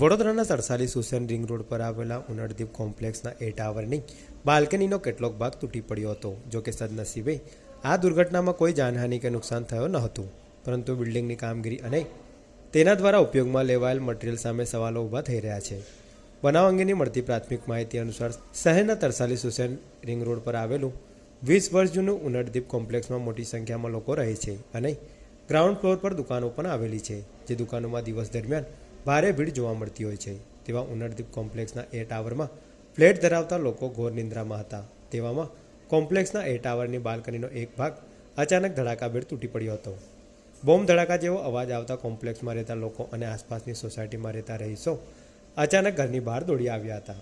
વડોદરાના Tarsali Susen ring road પર આવેલા ઉનળદીપ કોમ્પ્લેક્સના એ ટાવરની બાલ્કનીનો કેટલોક ભાગ તૂટી પડ્યો હતો, જો કે સદનસીબે આ દુર્ઘટનામાં કોઈ જાનહાનિ કે નુકસાન થયો ન હતું. પરંતુ બિલ્ડિંગની કામગીરી અને તેના દ્વારા ઉપયોગમાં લેવાયેલ મટીરીયલ સામે સવાલો ઊભા થઈ રહ્યા છે. બનાવ અંગેની મળતી પ્રાથમિક માહિતી અનુસાર શહેરના તરસાલી સુસેન રિંગ રોડ પર આવેલું વીસ વર્ષ જૂનું ઉનરદીપ કોમ્પ્લેક્સમાં મોટી સંખ્યામાં લોકો રહે છે અને ગ્રાઉન્ડ ફ્લોર પર દુકાનો પણ આવેલી છે, જે દુકાનોમાં દિવસ દરમિયાન ભારે ભીડ જોવા મળતી હોય છે. તેવા ઉનરદીપ કોમ્પ્લેક્સના એ ટાવરમાં ફ્લેટ ધરાવતા લોકો ઘોર નિંદ્રામાં હતા. તેવામાં કોમ્પ્લેક્સના એ ટાવરની બાલ્કનીનો એક ભાગ અચાનક ધડાકાભેર તૂટી પડ્યો હતો. બોમ્બ ધડાકા જેવો અવાજ આવતા કોમ્પ્લેક્સમાં રહેતા લોકો અને આસપાસની સોસાયટીમાં રહેતા રહીશો અચાનક ઘરની બહાર દોડી આવ્યા હતા.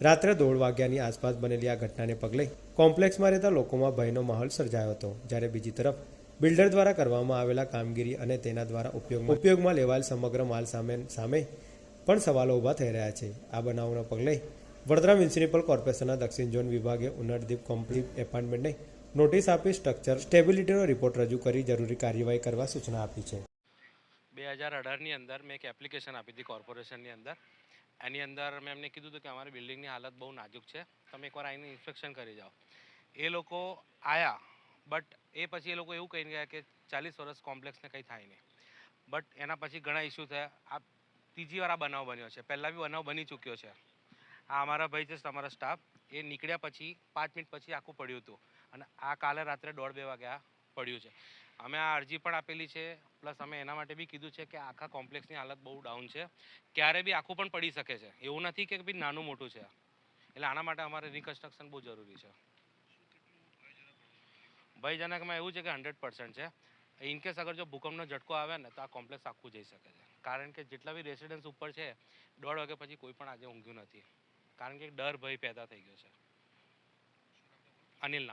રાત્રે દોઢ વાગ્યાની આસપાસ બનેલી આ ઘટનાને પગલે કોમ્પ્લેક્સમાં રહેતા લોકોમાં ભયનો માહોલ સર્જાયો હતો. જ્યારે બીજી તરફ બિલ્ડર દ્વારા કરવામાં આવેલા કામગીરી અને તેના દ્વારા ઉપયોગમાં ઉપયોગમાં લેવાયેલ સમગ્ર માલ સામે સામે પણ સવાલો ઊભા થઈ રહ્યા છે. આ બનાવના પગલે વડોદરા મ્યુનિસિપલ કોર્પોરેશનના દક્ષિણ ઝોન વિભાગે ઉનરદીપ કોમ્પ્લીટ એપાર્ટમેન્ટને નોટિસ આપી સ્ટ્રક્ચર સ્ટેબિલિટીનો રિપોર્ટ રજૂ કરી જરૂરી કાર્યવાહી કરવા સૂચના આપી છે. બે હજાર અઢારની અંદર મેં એક એપ્લિકેશન આપી હતી કોર્પોરેશનની અંદર. એની અંદર મેં એમને કીધું હતું કે અમારી બિલ્ડિંગની હાલત બહુ નાજુક છે. તમે એકવાર આવીને ઇન્સ્પેક્શન કરી જાઓ. એ લોકો આયા, બટ એ પછી એ લોકો એવું કહીને ગયા કે ચાલીસ વર્ષ કોમ્પ્લેક્સને કંઈ થાય નહીં. બટ એના પછી ઘણા ઇસ્યુ થયા. આ ત્રીજી વાર આ બનાવ બન્યો છે. પહેલાં બી બનાવ બની ચૂક્યો છે. આ અમારા ભાઈ છે તમારા સ્ટાફ એ નીકળ્યા પછી પાંચ મિનિટ પછી આખું પડ્યું હતું. અને આ કાલે રાત્રે દોઢ બે વાગ્યા પડ્યું છે. અમે આ અરજી પણ આપેલી છે. પ્લસ અમે એના માટે બી કીધું છે કે આખા કોમ્પ્લેક્સની હાલત બહુ ડાઉન છે. ક્યારે બી આખું પણ પડી શકે છે. એવું નથી કે બી નાનું મોટું છે. એટલે આના માટે અમારે રિકન્સ્ટ્રક્શન બહુ જરૂરી છે. ભયજનકમાં એવું છે કે હંડ્રેડ પર્સન્ટ છે. ઇનકેસ અગર જો ભૂકંપનો ઝટકો આવે ને, તો આ કોમ્પ્લેક્સ આખું જઈ શકે છે. કારણ કે જેટલા બી રેસિડન્સ ઉપર છે, દોઢ વાગ્યા પછી કોઈ પણ આજે ઊંઘ્યું નથી. કારણ કે ડર ભય પેદા થઈ ગયો છે. અનિલ